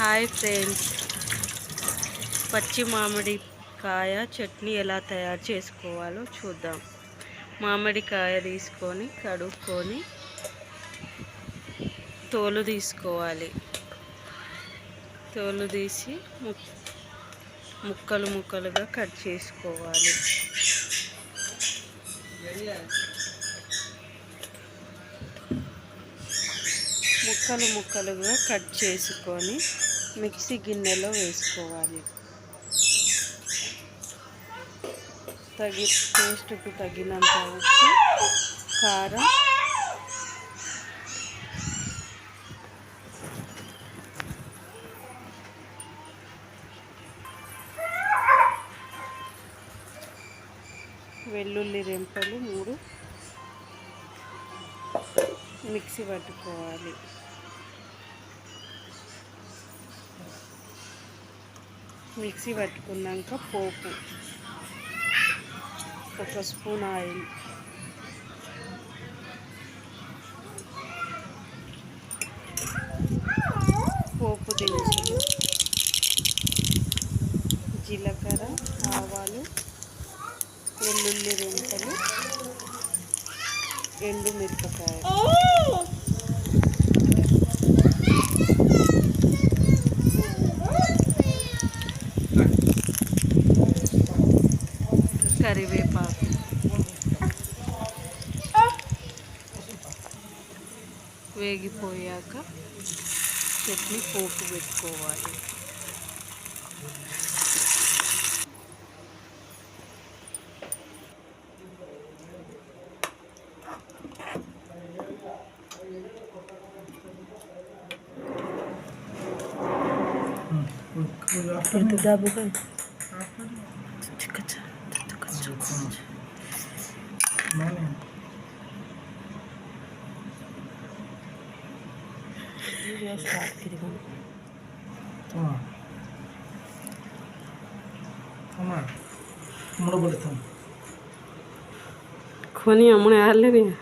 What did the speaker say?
Hi friends. పచ్చి మామిడికాయ చట్నీ ఎలా తయారు చేసుకోవాలో చూద్దాం. మామిడికాయ తీసుకొని కడుక్కొని తోలు తీసుకోవాలి. తోలు తీసి ముక్కలు ముక్కలుగా కట్ చేసుకోవాలి. ముక్కలు ముక్కలుగా కట్ చేసుకొని మిక్సీ గిన్నెలో వేసుకోవాలి. తగి టేస్ట్కు తగినంత ఉప్పు కారం. వెల్లుల్లి రెంపలు మూడు. మిక్సీ పట్టుకోవాలి. మిక్సీ పట్టుకున్నాక పోపు. ఒక స్పూన్ ఆయిల్. పోపు దినుసులు. జీలకర్ర ఆవాలు వెల్లుల్లి రెంటలు ఎండు మిరపకాయ కరివేపాకు. వేగిపోయాక చట్నీ పోపు పెట్టుకోవాలి. itu dah bukan mana dia start kiri kan তোমার তোমার তোমরা বলে থাম খনি আমরা আলে নিয়ে